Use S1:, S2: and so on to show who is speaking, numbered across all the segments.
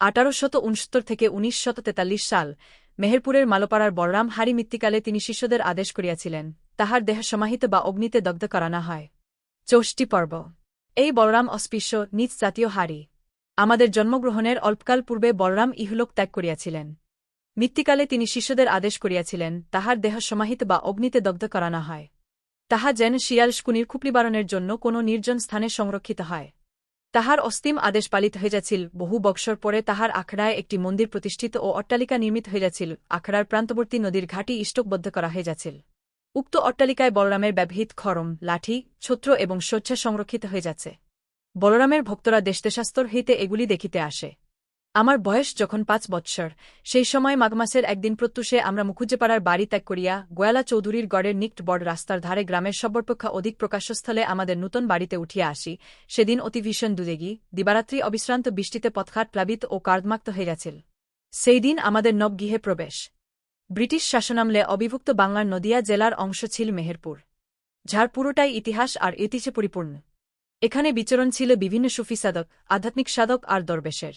S1: আঠারোশত উনসত্তর থেকে উনিশ শত তেতাল্লিশ সাল, মেহেরপুরের মালোপাড়ার বলরাম হারি মৃত্তিকালে তিনি শিষ্যদের আদেশ করিয়াছিলেন, তাহার দেহ সমাহিত বা অগ্নিতে দগ্ধ করানো হয়। চৌষ্টি পর্ব। এই বলরাম অস্পৃশ্য, নিজ জাতীয় হারি। আমাদের জন্মগ্রহণের অল্পকাল পূর্বে বলরাম ইহলোক ত্যাগ করিয়াছিলেন। মৃত্তিকালে তিনি শিষ্যদের আদেশ করিয়াছিলেন, তাহার দেহ সমাহিত বা অগ্নিতে দগ্ধ করানো হয়। তাহা যেন শিয়াল শকুনির খুপলিবারণের জন্য কোনো নির্জন স্থানে সংরক্ষিত হয়। তাহার অস্তিম আদেশ পালিত হইয়াছিল। বহু বৎসর পরে তাহার আখড়ায় একটি মন্দির প্রতিষ্ঠিত ও অট্টালিকা নির্মিত হইয়াছিল। আখড়ার প্রান্তবর্তী নদীর ঘাটি ইষ্টকবদ্ধ করা হইয়াছিল। উক্ত অট্টালিকায় বলরামের ব্যবহৃত খরম লাঠি, ছত্র এবং শয্যা সংরক্ষিত হয়ে যাচ্ছে বলরামের ভক্তরা দেশদেশাস্তর হইতে এগুলি দেখিতে আসে। আমার বয়স যখন পাঁচ বৎসর, সেই সময় মাঘ মাসের একদিন প্রত্যুষে আমরা মুখুজ্জেপাড়ার বাড়ি ত্যাগ করিয়া গোয়ালা চৌধুরীর গড়ের নিকট বড় রাস্তার ধারে গ্রামের সর্বপেক্ষা অধিক প্রকাশ্যস্থলে আমাদের নূতন বাড়িতে উঠিয়া আসি। সেদিন অতি ভীষণ দুদেগী, দিবারাত্রি অবিশ্রান্ত বৃষ্টিতে পথঘাট প্লাবিত ও কার্দমাক্ত হয়ে গেছিল। সেই দিন আমাদের নবগৃহে প্রবেশ। ব্রিটিশ শাসনামলে অবিভুক্ত বাংলার নদিয়া জেলার অংশ ছিল মেহেরপুর। যার পুরোটাই ইতিহাস আর ঐতিহ্যে পরিপূর্ণ। এখানে বিচরণ ছিল বিভিন্ন সুফি সাধক, আধ্যাত্মিক সাধক আর দরবেশের।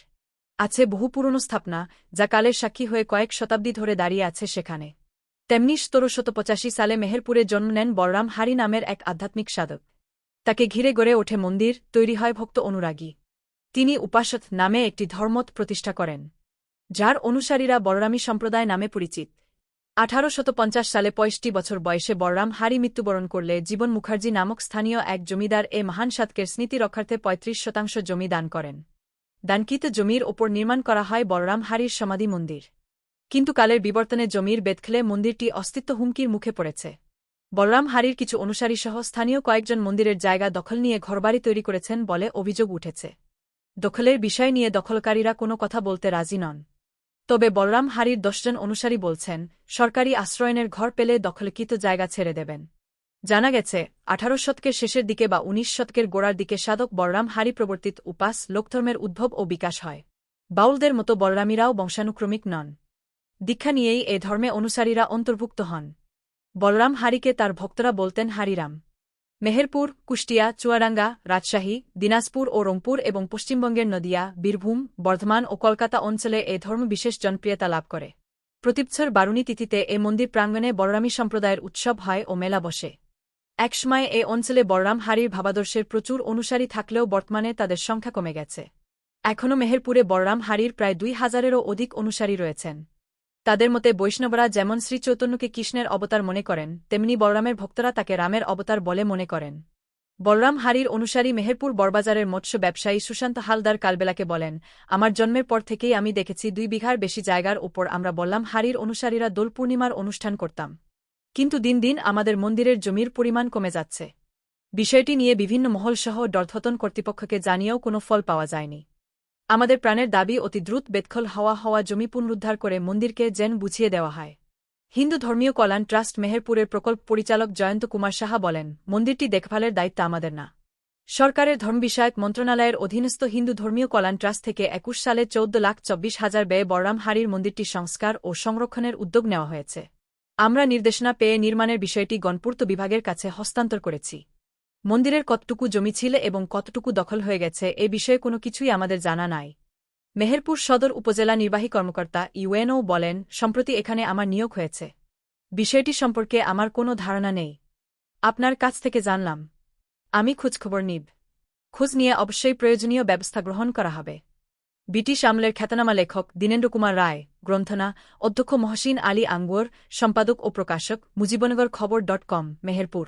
S1: আছে বহু পুরনো স্থাপনা, যা কালের সাক্ষী হয়ে কয়েক শতাব্দী ধরে দাঁড়িয়ে আছে সেখানে। তেমনি ষোলোশত পঁচাশি সালে মেহেরপুরে জন্ম নেন বলরাম হারি নামের এক আধ্যাত্মিক সাধক। তাকে ঘিরে গড়ে ওঠে মন্দির, তৈরি হয় ভক্ত অনুরাগী। তিনি উপাসত নামে একটি ধর্মত প্রতিষ্ঠা করেন, যার অনুসারীরা বলরামী সম্প্রদায় নামে পরিচিত। আঠারো সালে পঁয়ষট্টি বছর বয়সে বলরাম হারি মৃত্যুবরণ করলে জীবন মুখার্জি নামক স্থানীয় এক জমিদার এ মহান সাতকের স্মৃতি রক্ষার্থে পঁয়ত্রিশ শতাংশ জমি দান করেন। দানকৃত জমির ওপর নির্মাণ করা হয় বলরাম হারির সমাধি মন্দির। কিন্তু কালের বিবর্তনে জমির বেদখেলে মন্দিরটি অস্তিত্ব হুমকির মুখে পড়েছে। বলরাম হারির কিছু অনুসারীসহ স্থানীয় কয়েকজন মন্দিরের জায়গা দখল নিয়ে ঘরবাড়ি তৈরি করেছেন বলে অভিযোগ উঠেছে। দখলের বিষয় নিয়ে দখলকারীরা কোনো কথা বলতে রাজি নন। তবে বলরাম হারির দশজন অনুসারী বলছেন, সরকারি আশ্রয়নের ঘর পেলে দখলকৃত জায়গা ছেড়ে দেবেন। জানা গেছে, আঠারো শতকের শেষের দিকে বা উনিশ শতকের গোড়ার দিকে সাধক বলরাম হারি প্রবর্তিত উপাস লোকধর্মের উদ্ভব ও বিকাশ হয়। বাউলদের মতো বলরামীরাও বংশানুক্রমিক নন। দীক্ষা নিয়েই এ ধর্মে অনুসারীরা অন্তর্ভুক্ত হন। বলরাম হারিকে তার ভক্তরা বলতেন হারিরাম। মেহেরপুর, কুষ্টিয়া, চুয়াডাঙ্গা, রাজশাহী, দিনাজপুর ও রংপুর এবং পশ্চিমবঙ্গের নদিয়া, বীরভূম, বর্ধমান ও কলকাতা অঞ্চলে এ ধর্ম বিশেষ জনপ্রিয়তা লাভ করে। প্রতিবছর বারুণী তিথিতে এ মন্দির প্রাঙ্গণে বলরামী সম্প্রদায়ের উৎসব হয় ও মেলা বসে। একসময় এ অঞ্চলে বলরাম হারির ভাবাদর্শের প্রচুর অনুসারী থাকলেও বর্তমানে তাদের সংখ্যা কমে গেছে। এখনও মেহেরপুরে বলরাম হারির প্রায় দুই হাজারেরও অধিক অনুসারী রয়েছেন। তাদের মতে বৈষ্ণবরা যেমন শ্রী চৈতন্যকে কৃষ্ণের অবতার মনে করেন, তেমনি বলরামের ভক্তরা তাকে রামের অবতার বলে মনে করেন। বলরাম হারির অনুসারী মেহেরপুর বড়বাজারের মৎস্য ব্যবসায়ী সুশান্ত হালদার কালবেলাকে বলেন, আমার জন্মের পর থেকেই আমি দেখেছি দুই বিঘার বেশি জায়গার ওপর আমরা বললাম হারির অনুসারীরা দোল পূর্ণিমার অনুষ্ঠান করতাম। কিন্তু দিন দিন আমাদের মন্দিরের জমির পরিমাণ কমে যাচ্ছে। বিষয়টি নিয়ে বিভিন্ন মহলসহ ডর্থতন কর্তৃপক্ষকে জানিয়েও কোনো ফল পাওয়া যায়নি। আমাদের প্রাণের দাবি অতি দ্রুত বেদখল হওয়া হওয়া জমি পুনরুদ্ধার করে মন্দিরকে জেন বুঝিয়ে দেওয়া হয়। হিন্দু ধর্মীয় কল্যাণ ট্রাস্ট মেহেরপুরের প্রকল্প পরিচালক জয়ন্ত কুমার সাহা বলেন, মন্দিরটি দেখভালের দায়িত্ব আমাদের না। সরকারের ধর্ম বিষয়ক মন্ত্রণালয়ের অধীনস্থ হিন্দু ধর্মীয় কল্যাণ ট্রাস্ট থেকে একুশ সালে চৌদ্দ লাখ চব্বিশ হাজার ব্যয়ে বড়রাম হারির মন্দিরটি সংস্কার ও সংরক্ষণের উদ্যোগ নেওয়া হয়েছে। আমরা নির্দেশনা পেয়ে নির্মাণের বিষয়টি গণপূর্ত বিভাগের কাছে হস্তান্তর করেছি। মন্দিরের কতটুকু জমি ছিল এবং কতটুকু দখল হয়ে গেছে এ বিষয়ে কোনো কিছুই আমাদের জানা নাই। মেহেরপুর সদর উপজেলা নির্বাহী কর্মকর্তা ইউএনও বলেন, সম্প্রতি এখানে আমার নিয়োগ হয়েছে। বিষয়টি সম্পর্কে আমার কোনো ধারণা নেই। আপনার কাছ থেকে জানলাম। আমি খোঁজখবর নিব। খোঁজ নিয়ে অবশ্যই প্রয়োজনীয় ব্যবস্থা গ্রহণ করা হবে। ব্রিটিশ আমলের খ্যাতনামা লেখক দীনেন্দ্র কুমার রায়, গ্রন্থনা, অধ্যক্ষ মহসিন আলী আঙ্গুর, সম্পাদক ও প্রকাশক, মুজিবনগর খবর ডট কম, মেহেরপুর।